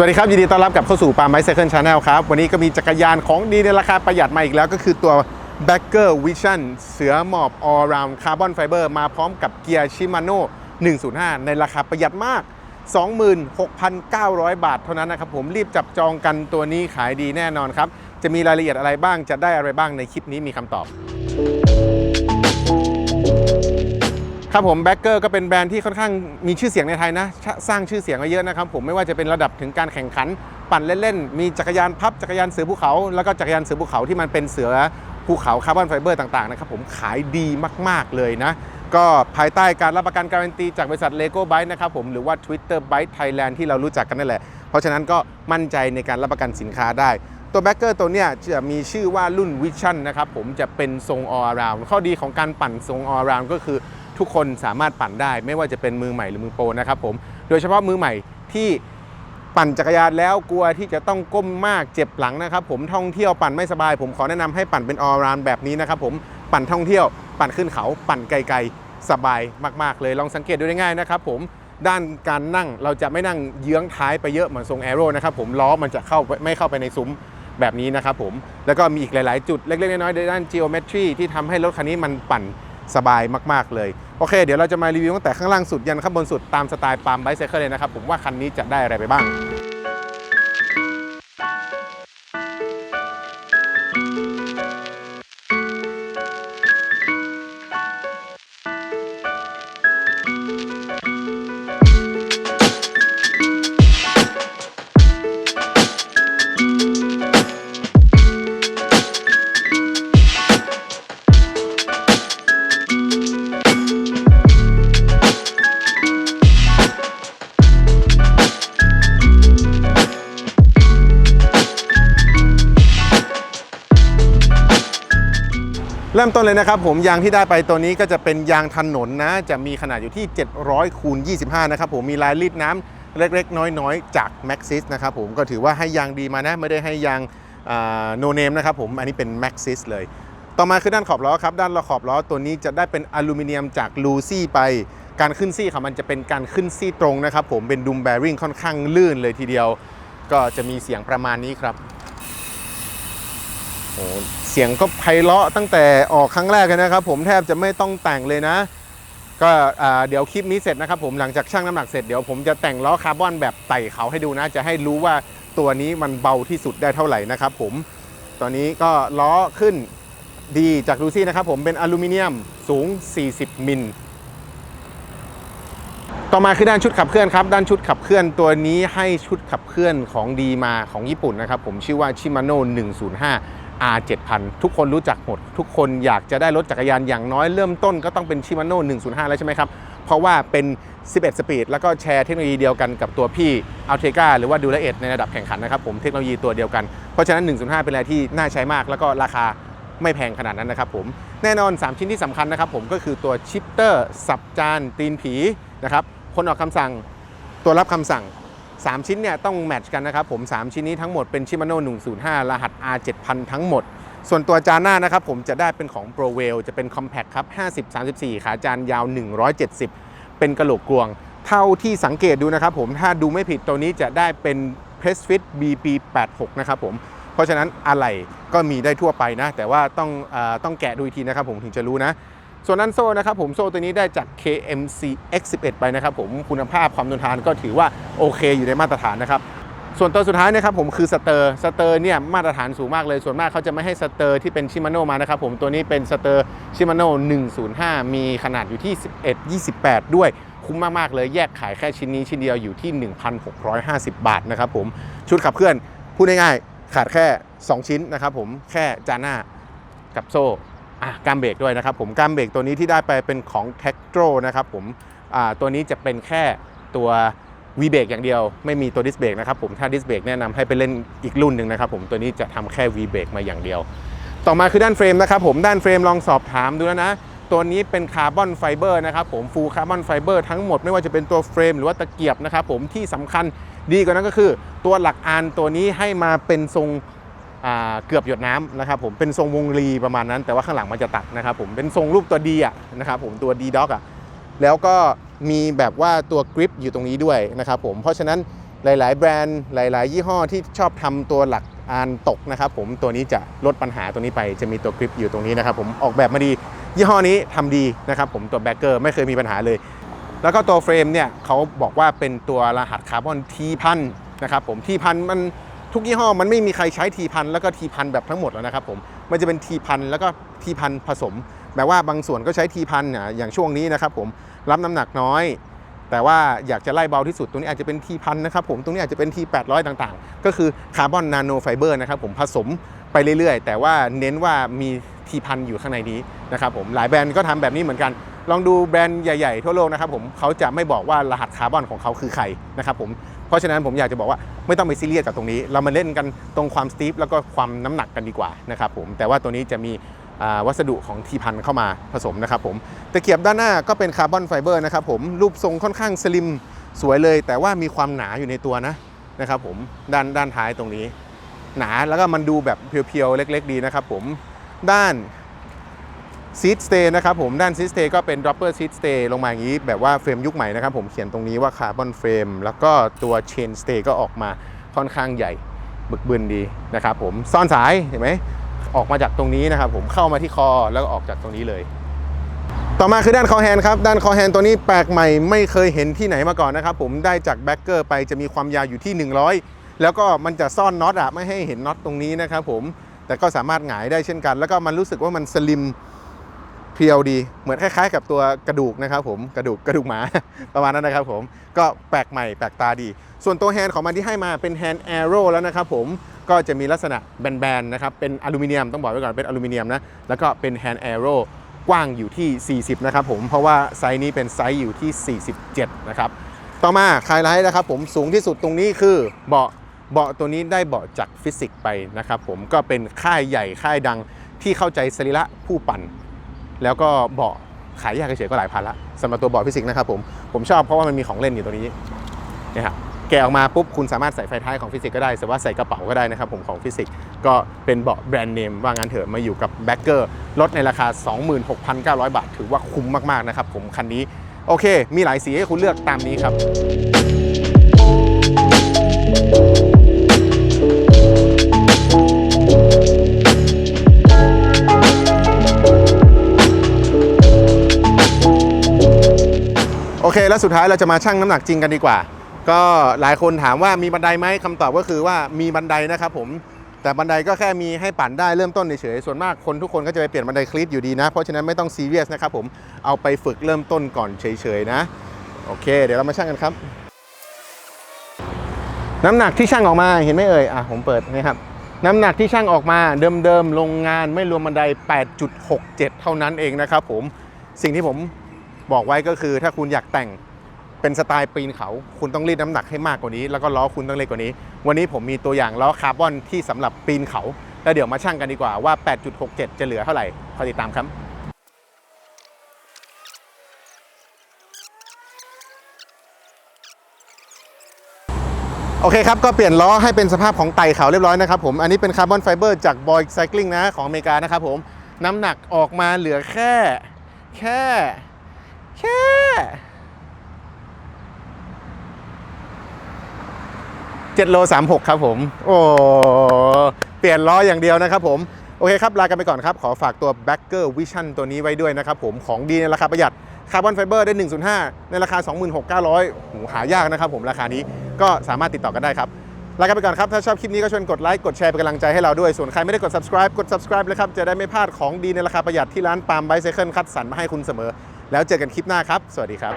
สวัสดีครับ ยินดีต้อนรับกลับเข้าสู่ปาล์มไบเซ c คิลชาแนลครับ วันนี้ก็มีจักรยานของดีในราคาประหยัดมาอีกแล้วก็คือตัว b a c k e r Vision เสือหมอบ All Round Carbon Fiber มาพร้อมกับเกียร์ Shimano 105 ในราคาประหยัดมาก 26,900 บาทเท่านั้นนะครับผมรีบจับจองกันตัวนี้ขายดีแน่นอนครับ จะมีรายละเอียดอะไรบ้างจะได้อะไรบ้างในคลิปนี้มีคำตอบ ครับผมแบ็กเกอร์ก็เป็นแบรนด์ที่ค่อนข้างมีชื่อเสียงในไทยนะ สร้างชื่อเสียงมาเยอะนะครับผมไม่ว่าจะเป็นระดับถึงการแข่งขัน ปั่นเล่นๆ มีจักรยานพับจักรยานเสือภูเขา แล้วก็จักรยานเสือภูเขาที่มันเป็นเสือภูเขาคาร์บอนไฟเบอร์ต่างๆนะครับผมขายดีมากๆเลยนะ ก็ภายใต้การรับประกันการันตีจากบริษัท Lego Bike นะครับผมหรือว่า Twitter Bike Thailand ที่เรารู้จักกันนั่นแหละ เพราะฉะนั้นก็มั่นใจในการรับประกันสินค้าได้ตัวแบ็กเกอร์ตัวเนี้ยจะมีชื่อว่ารุ่น Vision นะครับผมจะเป็นทรง all around ข้อดีของการปั่นทรง all around ก็คือ ทุกคนสามารถปั่นได้ ไม่ว่าจะเป็นมือใหม่หรือมือโปรนะครับผมโดยเฉพาะมือใหม่ที่ปั่นจักรยานแล้วกลัวที่จะต้องก้มมากเจ็บหลังนะครับผมท่องเที่ยวปั่นไม่สบาย ผมขอแนะนำให้ปั่นเป็น all around แบบนี้นะครับผมปั่นท่องเที่ยว ปั่นขึ้นเขา ปั่นไกลๆ สบายมาก ๆ เลยลองสังเกตดูได้ง่ายนะครับผมด้านการนั่งเราจะไม่นั่งเยื้องท้ายไปเยอะเหมือนทรงแอโร่นะครับผมล้อมันจะเข้าไม่เข้าไปในซุ้มแบบนี้นะครับผมแล้วก็มีอีกหลาย ๆ จุดเล็ก ๆ น้อยๆในด้าน geometry ที่ทำให้รถคันนี้มันปั่น สบายมาก ๆ เลย โอเค เดี๋ยวเราจะมารีวิวตั้งแต่ข้างล่างสุดยันข้างบนสุดตามสไตล์ปาล์มไบเซเคิลเลยนะครับ ผมว่าคันนี้จะได้อะไรไปบ้าง เริ่มต้นเลยนะครับผมยางที่ได้ไปตัวนี้ก็จะเป็นยางถนนนะ จะมีขนาดอยู่ที่ 700คูณ25 นะครับผมมีลายรีดน้ำเล็กๆ น้อยๆ จาก Maxis นะครับผมก็ถือว่าให้ยางดีมานะ ไม่ได้ให้ยางโนเนมนะครับผมอันนี้เป็น Maxis เลย ต่อมาคือด้านขอบล้อครับ ด้านขอบล้อตัวนี้จะได้เป็นอลูมิเนียมจากลูซี่ไปการขึ้นซี่ของมันจะเป็นการขึ้นซี่ตรงนะครับผมเป็นดุมแบริ่งค่อนข้างลื่นเลยทีเดียว ก็จะมีเสียงประมาณนี้ครับ โอ้เสียงก็ไพเราะตั้งแต่ออกครั้งแรกเลยนะครับ ผมแทบจะไม่ต้องแต่งเลยนะ ก็เดี๋ยวคลิปนี้เสร็จนะครับผมหลังจากชั่งน้ำหนักเสร็จเดี๋ยวผมจะแต่งล้อคาร์บอนแบบไต่เขาให้ดูนะ จะให้รู้ว่าตัวนี้มันเบาที่สุดได้เท่าไหร่นะครับผมตอนนี้ก็ล้อขึ้นดีจากลูซี่นะครับผมเป็นอลูมิเนียมสูง 40 มิลต่อมาคือด้านชุดขับเคลื่อนครับ ด้านชุดขับเคลื่อนตัวนี้ให้ชุดขับเคลื่อนของดีมาของญี่ปุ่นนะครับ ผมชื่อว่า Shimano 105 R 7000ทุกคนรู้จักหมด ทุกคนอยากจะได้รถจักรยานอย่างน้อยเริ่มต้นก็ต้องเป็น Shimano 105 แล้วใช่ไหมครับ เพราะว่าเป็น 11 สปีด แล้วก็แชร์เทคโนโลยีเดียวกันกับตัวพี่ a l t e g a หรือว่า d u r a ในระดับแข่งขันนะครับผมเทคโนโลยีตัวเดียวกัน เพราะฉะนั้น 105 เป็นอะไรที่น่าใช้มาก แล้วก็ราคาไม่แพงขนาดนั้นนะครับผมแน่นอน 3 ชิ้นที่สำคัญนะครับผมก็คือตัวชิปเตอร์สับจานตีนผีนะครับคนออกคำสั่งตัวรับคำสั่ง 3 ชิ้นเนี่ยต้องแมทช์กันนะครับผม 3 ชิ้นนี้ทั้งหมดเป็น Shimano 105 รหัส R 7000ทั้งหมด ส่วนตัวจานหน้านะครับผมจะได้เป็นของ p r o w e l จะเป็น Compact ครับ 50-34 ขาจานยาว 170 เป็นกระโหลกกลวง เท่าที่สังเกตดูนะครับผมถ้าดูไม่ผิดตัวนี้จะได้เป็น Press Fit BP 86นะครับผมเพราะฉะนั้นอะไหล่ก็มีได้ทั่วไปนะ แต่ว่าต้องอต้องแกะดูอีกทีนะครับผมถึงจะรู้นะ ส่วนนั้นโซ่นะครับผมโซ่ตัวนี้ได้จาก KMC X11 ไปนะครับผมคุณภาพความทนทานก็ถือว่าโอเคอยู่ในมาตรฐานนะครับส่วนตัวสุดท้ายนะครับผมคือสเตอร์สเตอร์เนี่ยมาตรฐานสูงมากเลยส่วนมากเขาจะไม่ให้สเตอร์ที่เป็นชิมาโนมานะครับผมตัวนี้เป็นสเตอร์ชิมาโน105 มีขนาดอยู่ที่ 11 28 ด้วยคุ้มมาก ๆ เลยแยกขายแค่ชิ้นนี้ชิ้นเดียวอยู่ที่ 1,650 บาทนะครับผมชุดขับเคลื่อนพูดง่ายๆขาดแค่ 2 ชิ้นนะครับผมแค่จานหน้ากับโซ่ กามเบรกด้วยนะครับผมกามเบรกตัวนี้ที่ได้ไปเป็นของ t e c t r o นะครับผมอ่าตัวนี้จะเป็นแค่ตัว V เบรกอย่างเดียวไม่มีตัวดิสเบรกนะครับผมถ้าดิสเบรกแนะนำให้ไปเล่นอีกรุ่นหนึ่งนะครับผมตัวนี้จะทำแค่ V เบรกมาอย่างเดียว ต่อมาคือด้านเฟรมนะครับผมด้านเฟรมลองสอบถามดูแล้วนะตัวนี้เป็นคาร์บอนไฟเบอร์นะครับผมฟูลคาร์บอนไฟเบอร์ทั้งหมดไม่ว่าจะเป็นตัวเฟรมหรือว่าตะเกียบนะครับผมที่สำคัญดีกว่านั้นก็คือ ตัวหลักอานตัวนี้ให้มาเป็นทรง เกือบหยดน้ำนะครับผมเป็นทรงวงรีประมาณนั้น แต่ว่าข้างหลังมันจะตัดนะครับผมเป็นทรงรูปตัวดีอะนะครับผมตัวดีด็อกอะแล้วก็มีแบบว่าตัวกริปอยู่ตรงนี้ด้วยนะครับผมเพราะฉะนั้นหลาย ๆ แบรนด์หลาย ๆ ยี่ห้อที่ชอบทำตัวหลักอานตกนะครับผมตัวนี้จะลดปัญหาตัวนี้ไปจะมีตัวกริปอยู่ตรงนี้นะครับผมออกแบบมาดี ยี่ห้อนี้ทำดีนะครับผมตัวแบ็กเกอร์ไม่เคยมีปัญหาเลย แล้วก็ตัวเฟรมเนี่ยเขาบอกว่าเป็นตัวรหัสคาร์บอนทีพันนะครับผมทีพันมัน ทุกยี่ห้อมันไม่มีใครใช้ทีพันแล้วก็ทีพันแบบทั้งหมดแล้วนะครับผมมันจะเป็นทีพันแล้วก็ทีพันผสมแม้ว่าบางส่วนก็ใช้ทีพันอะอย่างช่วงนี้นะครับผมรับน้ำหนักน้อย แต่ว่าอยากจะไล่เบาที่สุดตรงนี้อาจจะเป็นทีพันนะครับผมตรงนี้อาจจะเป็นที800 ต่างๆ ก็คือคาร์บอนนาโนไฟเบอร์นะครับผมผสมไปเรื่อยๆ แต่ว่าเน้นว่ามีทีพันอยู่ข้างในนี้นะครับผมหลายแบรนด์ก็ทำแบบนี้เหมือนกัน ลองดูแบรนด์ใหญ่ๆ ทั่วโลกนะครับผมเขาจะไม่บอกว่ารหัสคาร์บอนของเขาคือใครนะครับผม เพราะฉะนั้นผมอยากจะบอกว่าไม่ต้องไปซีเรียสกับตรงนี้ เรามาเล่นกันตรงความสตีฟแล้วก็ความน้ำหนักกันดีกว่านะครับผมแต่ว่าตัวนี้จะมีวัสดุของทีพันเข้ามาผสมนะครับผมตะเกียบด้านหน้าก็เป็นคาร์บอนไฟเบอร์นะครับผมรูปทรงค่อนข้างสลิมสวยเลย แต่ว่ามีความหนาอยู่ในตัวนะนะครับผมด้านด้านท้ายตรงนี้ หนาแล้วก็มันดูแบบเพียวๆเล็ก ๆ ดีนะครับผมด้าน ซีดสเตย์นะครับผมด้านซีดสเตย์ก็เป็นดรอปเปอร์ซีดสเตย์ลงมาอย่างนี้ แบบว่าเฟรมยุคใหม่นะครับผมเขียนตรงนี้ว่าคาร์บอนเฟรมแล้วก็ตัวเชนสเตย์ก็ออกมาค่อนข้างใหญ่บึกบึนดีนะครับผมซ่อนสายเห็นไหมออกมาจากตรงนี้นะครับผมเข้ามาที่คอแล้วก็ออกจากตรงนี้เลย ต่อมาคือด้านคอแฮนครับด้านคอแฮนตัวนี้แปลกใหม่ไม่เคยเห็นที่ไหนมาก่อนนะครับผมได้จากแบ็กเกอร์ไปจะมีความยาวอยู่ที่ 100 แล้วก็มันจะซ่อนน็อตอะไม่ให้เห็นน็อตตรงนี้นะครับผมแต่ก็สามารถหงายได้เช่นกัน แล้วก็มันรู้สึกว่ามันสลิม เพียวดี เหมือนคล้ายๆกับตัวกระดูกนะครับผมกระดูกกระดูกหมา ประมาณนั้นนะครับผมก็แปลกใหม่แปลกตาดี ส่วนตัวแฮนด์ของมันที่ให้มาเป็นแฮนด์แอโร่แล้วนะครับผมก็จะมีลักษณะแบนๆนะครับเป็นอลูมิเนียมต้องบอกไว้ก่อนเป็นอลูมิเนียมนะแล้วก็เป็นแฮนด์แอโร่กว้างอยู่ที่ 40 นะครับผมเพราะว่าไซส์นี้เป็นไซส์อยู่ที่ 47 นะครับต่อมาไฮไลท์นะครับผมสูงที่สุดตรงนี้คือเบาะเบาะตัวนี้ได้เบาะจากฟิสิกส์ไปนะครับผมก็เป็นค่ายใหญ่ค่ายดังที่เข้าใจสรีระผู้ปั่น แล้วก็เบาะขายยากเฉยก็หลายพันละสำหรับตัวเบาะฟิสิกส์นะครับผมผมชอบเพราะว่ามันมีของเล่นอยู่ตัวนี้นี่ครับแกะออกมาปุ๊บคุณสามารถใส่ไฟท้ายของฟิสิกส์ก็ได้แต่ว่าใส่กระเป๋าก็ได้นะครับผมของฟิสิกส์ก็เป็นเบาะแบรนด์เนมว่างั้นเถอะมาอยู่กับแบ็กเกอร์ลดในราคา 26,900 บาท ถือว่าคุ้มมากๆนะครับผมคันนี้โอเค มีหลายสีให้คุณเลือกตามนี้ครับ เคแล้วสุดท้ายเราจะมาชั่งน้ำหนักจริงกันดีกว่า ก็หลายคนถามว่ามีบันไดไหมคำตอบก็คือว่ามีบันไดนะครับผมแต่บันไดก็แค่มีให้ปั่นได้เริ่มต้นเฉยๆส่วนมากคนทุกคนก็จะไปเปลี่ยนบันไดคลีตอยู่ดีนะ เพราะฉะนั้นไม่ต้องซีเรียสนะครับผมเอาไปฝึกเริ่มต้นก่อนเฉยๆนะ โอเค เดี๋ยวเรามาชั่งกันครับ น้ำหนักที่ชั่งออกมาเห็นไหมเอ่ยอะผมเปิดนี่ครับน้ำหนักที่ชั่งออกมาเดิมๆโรงงานไม่รวมบันได 8.67 เท่านั้นเองนะครับผมสิ่งที่ผม บอกไว้ก็คือถ้าคุณอยากแต่งเป็นสไตล์ปีนเขา คุณต้องรีดน้ำหนักให้มากกว่านี้ แล้วก็ล้อคุณต้องเล็กกว่านี้ วันนี้ผมมีตัวอย่างล้อคาร์บอนที่สำหรับปีนเขา แล้วเดี๋ยวมาชั่งกันดีกว่าว่า 8.67 จะเหลือเท่าไหร่คอยติดตามครับโอเคครับ ก็เปลี่ยนล้อให้เป็นสภาพของไต่เขาเรียบร้อยนะครับผม อันนี้เป็นคาร์บอนไฟเบอร์จากบอยไซคลิงนะของอเมริกานะครับผม น้ำหนักออกมาเหลือแค่แค่ แค่7โล36ครับผม โอ้เปลี่ยนล้ออย่างเดียวนะครับผม โอเคครับ ลากันไปก่อนครับ ขอฝากตัว b a c k e r Vision ตัวนี้ไว้ด้วยนะครับผมของดีในราคาประหยัดคาร์บอนไฟเบอร์ได้ 105 ในราคา 26,900โหหายากนะครับผมราคานี้ก็สามารถติดต่อกันได้ครับลากันไปก่อนครับ ถ้าชอบคลิปนี้ก็ชวนกดไลค์ กดแชร์เป็นกำลังใจให้เราด้วย ส่วนใครไม่ได้กด subscribe กด subscribe เลยครับ จะได้ไม่พลาดของดีในราคาประหยัดที่ร้านปาล์มไบเซเคิลคัดสรรมาให้คุณเสมอ แล้วเจอกันคลิปหน้าครับ สวัสดีครับ